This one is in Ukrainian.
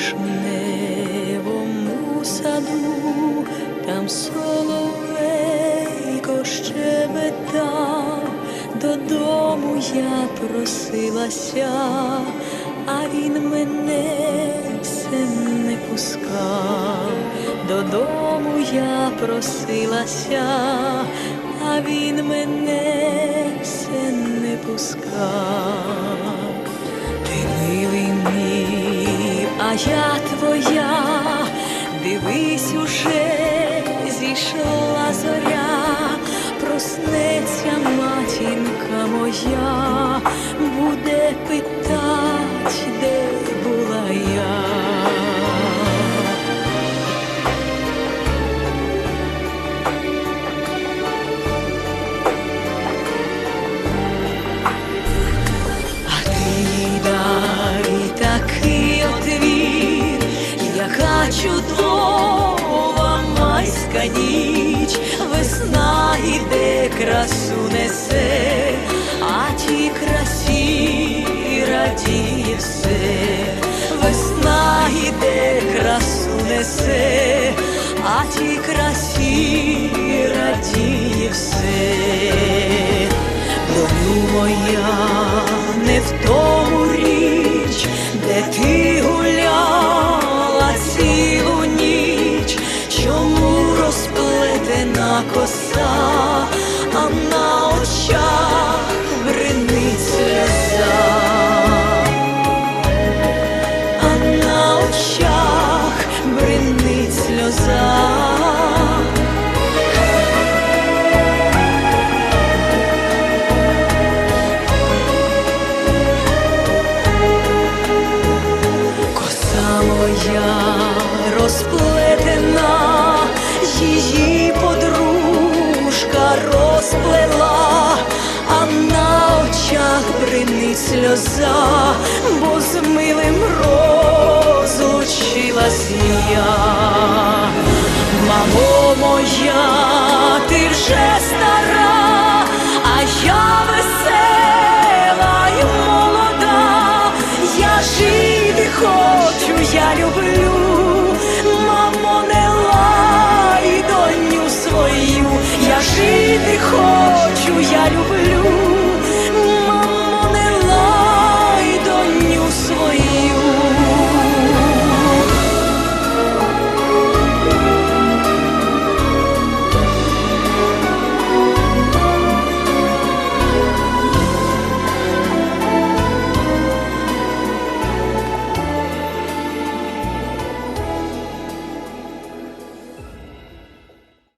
Лиш саду, там соловейко щебетав, додому я просилася, а він мене все не пускав, додому я просилася, а він мене все не пускав. А я твоя, дивись уже зійшла зоря, проснеться матінка моя, буде питать, майська ніч, весна іде, красу несе, а ті красі радіє все, весна іде, красу несе, а ті красі радіє все. Доню моя, не в коса, а на очах бринить сльоза, а на очах бринить сльоза. Коса моя розплетена, її сльоза, бо з милим розлучилась я. Мамо моя, ти вже стара, а я весела й молода, я жити хочу, я люблю